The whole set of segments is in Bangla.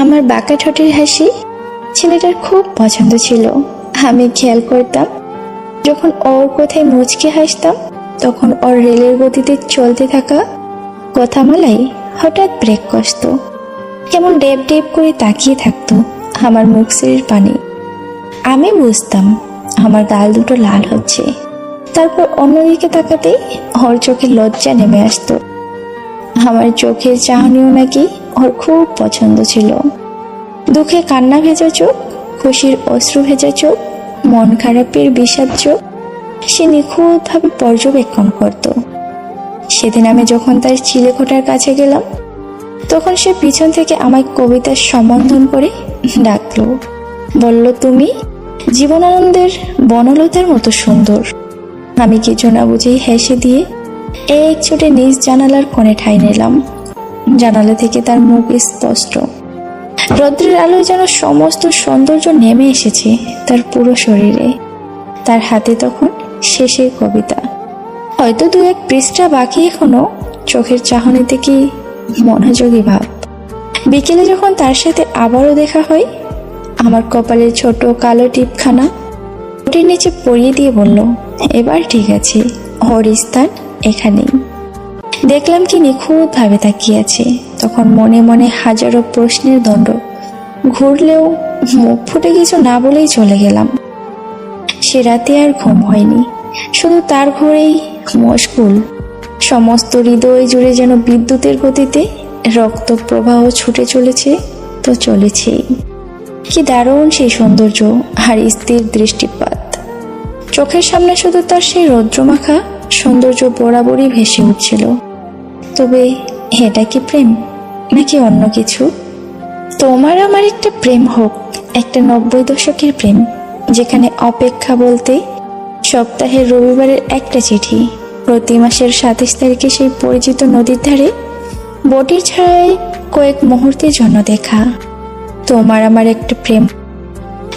আমার বাঁকা ঠোঁটের হাসি ছেলেটার খুব পছন্দ ছিল। আমি খেয়াল করতাম, যখন ওর কোথায় মুচকে হাসতাম, তখন ওর রেলের গতিতে চলতে থাকা কথামালাই হঠাৎ ব্রেক কষত কেমন ডেপ ডেপ করে তাকিয়ে থাকতো আমার মুখ সিঁড়ির পানি। আমি বুঝতাম, আমার গাল দুটো লাল হচ্ছে। তারপর অন্যদিকে তাকাতেই ওর চোখে লজ্জা নেমে আসতো। আমার চোখের চাহনিও নাকি ওর খুব পছন্দ ছিল। দুঃখে কান্না ভেজা চোখ, খুশির অশ্রু ভেজা চোখ, মন খারাপের বিষাদ চোখ, সে নিখুঁতভাবে পর্যবেক্ষণ করত। সেদিন আমি যখন তার চিলেকোঠার কাছে গেলাম, তখন সে পিছন থেকে আমায় কবিতার সম্বোধন করে ডাকলো। বলল, তুমি জীবনানন্দের বনলতার মতো সুন্দর। আমি কিছু না বুঝেই হেসে দিয়ে এক ছোটে নিজ জানালার কোণে ঠাই নিলাম। জানালা থেকে তার মুখ স্পষ্ট। রৌদ্রের আলোয় যেন সমস্ত সৌন্দর্য নেমে এসেছে তার পুরো শরীরে। তার হাতে তখন শেষের কবিতা। হয়তো দু এক পৃষ্ঠা বাকি এখনও চোখের চাহনিতে কি মনোযোগী ভাব। বিকেলে যখন তার সাথে আবারও দেখা হয়, আমার কপালের ছোট কালো টিপখানা ওটির নিচে পরিয়ে দিয়ে বলল, এবার ঠিক আছে ওর স্থান এখানেই। দেখলাম কি নিখুঁতভাবে তাকিয়ে আছে। তখন মনে মনে হাজারো প্রশ্নের দণ্ড। ঘুরলেও মুখ ফুটে কিছু না বলেই চলে গেলাম। সে রাতে আর ঘুম হয়নি। শুধু তার ঘরেই মশগুল। সমস্ত হৃদয় জুড়ে যেন বিদ্যুতের গতিতে রক্ত প্রবাহ ছুটে চলেছে তো চলেছেই। কি দারুণ সেই সৌন্দর্য আর স্থির দৃষ্টিপাত। চোখের সামনে শুধু তার সেই রৌদ্রমাখা সৌন্দর্য বরাবরই ভেসে উঠছিল। তবে এটা কি প্রেম? নাকি অন্য কিছু? তোমার আমার একটা প্রেম হোক, একটা নব্বই দশকের প্রেম, যেখানে অপেক্ষা বলতে সপ্তাহের রবিবারের একটা চিঠি, প্রতি মাসের সাতাশ তারিখে সেই পরিচিত নদীর ধারে, বটির ছাড়ায় কয়েক মুহূর্তের জন্য দেখা। তোমার আমার একটা প্রেম,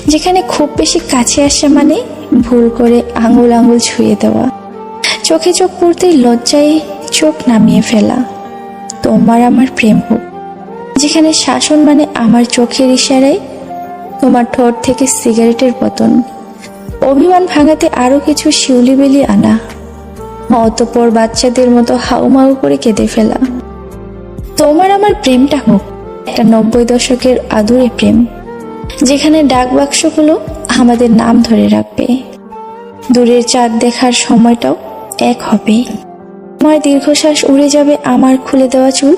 যেখানে খুব বেশি কাছে আসা মানে ভুল করে আঙুল আঙুল ছুঁয়ে দেওয়া। চোখে চোখ পড়তেই লজ্জায় চোখ নামিয়ে ফেলা। তোমার আমার প্রেম হোক। যেখানে শাসন মানে আমার চোখের ইশারায়, তোমার ঠোঁট থেকে সিগারেটের পতন অভিমান ভাঙাতে আরও কিছু শিউলি বেলি আনা। অতপর বাচ্চাদের মতো হাউমাউ করে কেঁদে ফেলা। তোমার আমার প্রেমটা হোক, একটা নব্বই দশকের আদুরে প্রেম, যেখানে ডাক বাক্সগুলো আমাদের নাম ধরে রাখবে। দূরের চাঁদ দেখার সময়টাও এক হবে। তোমার দীর্ঘশ্বাস উড়ে যাবে আমার খুলে দেওয়া চুল।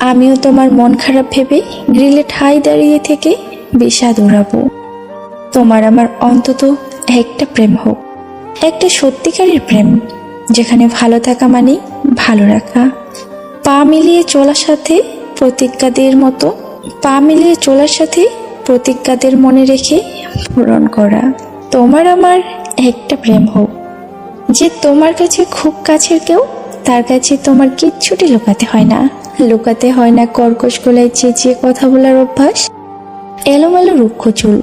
আমিও তোমার মন খারাপ ভেবে গ্রিলে ঠাই দাঁড়িয়ে থেকে বিষাদ উড়াবো। তোমার আমার অন্তত একটা প্রেম হোক। একটা সত্যিকারের প্রেম, যেখানে ভালো থাকা মানে ভালো রাখা। পা মিলিয়ে চলার সাথে প্রতিজ্ঞাদের মতো, পা মিলিয়ে চলার সাথে প্রতিজ্ঞাদের মনে রেখে পূরণ করা। তোমার আমার একটা প্রেম হোক, যে তোমার কাছে খুব কাছের কেউ তার কাছে তোমার কিচ্ছুটি লুকাতে হয় না। লুকাতে হয় না কর্কশ গলায় চেঁচিয়ে কথা বলার অভ্যাস। এলোমেলো রুক্ষ চুল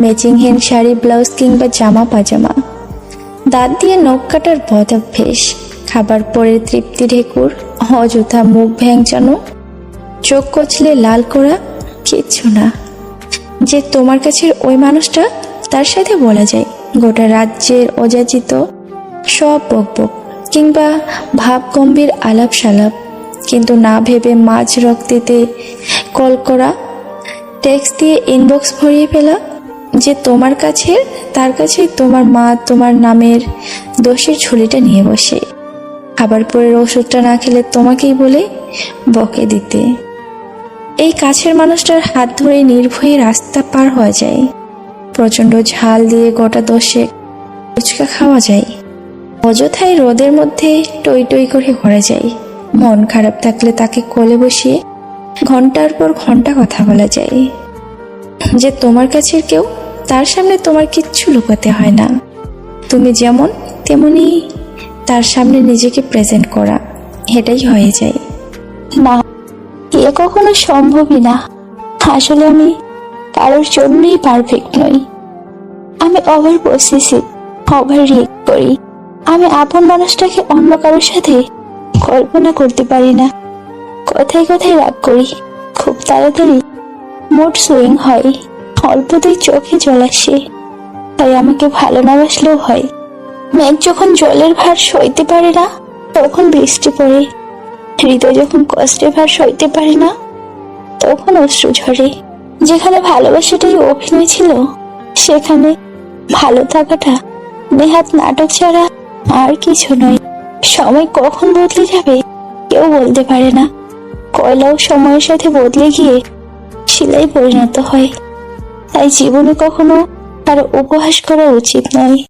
ম্যাচিংহীন শাড়ি ব্লাউজ কিংবা জামা, পাজামা। দাঁত দিয়ে নখ কাটার বদ অভ্যেস, খাবার পরে তৃপ্তি ঢেকুর, অযথা মুখ ভ্যাংচানো, চোখ কচলে লাল করা, কিচ্ছু না। যে তোমার কাছের ওই মানুষটা, তার সাথে বলা যায়, গোটা রাজ্যের অযাচিত, সব বকবক। কিংবা ভাব গম্ভীর আলাপ সালাপ কিন্তু না ভেবে মাঝ রক্তেতে কল করা টেক্সট দিয়ে ইনবক্স ভরিয়ে ফেলা যে তোমার কাছে তার কাছে তোমার মা, তোমার নামের দোষের ঝুলিটা নিয়ে বসে। খাবার পরের ওষুধটা না খেলে তোমাকেই বলে বকে দিতে। এই কাছের মানুষটার হাত ধরে নির্ভয়ে রাস্তা পার হওয়া যায়। প্রচণ্ড ঝাল দিয়ে গোটা দশে ফুচকা খাওয়া যায়। অযথায় রোদের মধ্যে টই টই করে ঘরে যাই মন খারাপ থাকলে তাকে কোলে বসিয়ে ঘণ্টার পর ঘণ্টা কথা বলা যায়। যে তোমার কাছের কেউ, তার সামনে তোমার কিচ্ছু লুকাতে হয় না। তুমি যেমন, তেমনি তার সামনে নিজেকে প্রেজেন্ট করা। এটাই হয়ে যায়। না এ কখনো সম্ভবই না। আসলে আমি কারোর জন্যই পারফেক্ট নই। আমি ওভার পসেসিভ ওভার রিয়েক্ট করি। আমি আপন মানুষটাকে অন্য কারোর সাথে কল্পনা করতে পারি না। কোথায় কোথায় রাগ করি। খুব তাড়াতাড়ি মুড সুইং হয়। অল্পতেই চোখে জল আসে। তাই আমাকে ভালো না বাসলেও হয়। মেঘ যখন জলের ভার সইতে পারে না, তখন বৃষ্টি পড়ে। হৃদয় যখন কষ্টের ভার সইতে পারে না, তখন অশ্রু ঝরে। যেখানে ভালোবাসাটাই অভিনয় ছিল, সেখানে ভালো থাকাটা নেহাত নাটক ছাড়া আর কিছু নয়। সময় কখন বদলে যাবে, কেউ বলতে পারে না। কয়লাও সময়ের সাথে বদলে গিয়ে শিলাই পরিণত হয়। তাই জীবনে কখনো তার উপহাস করা উচিত নয়।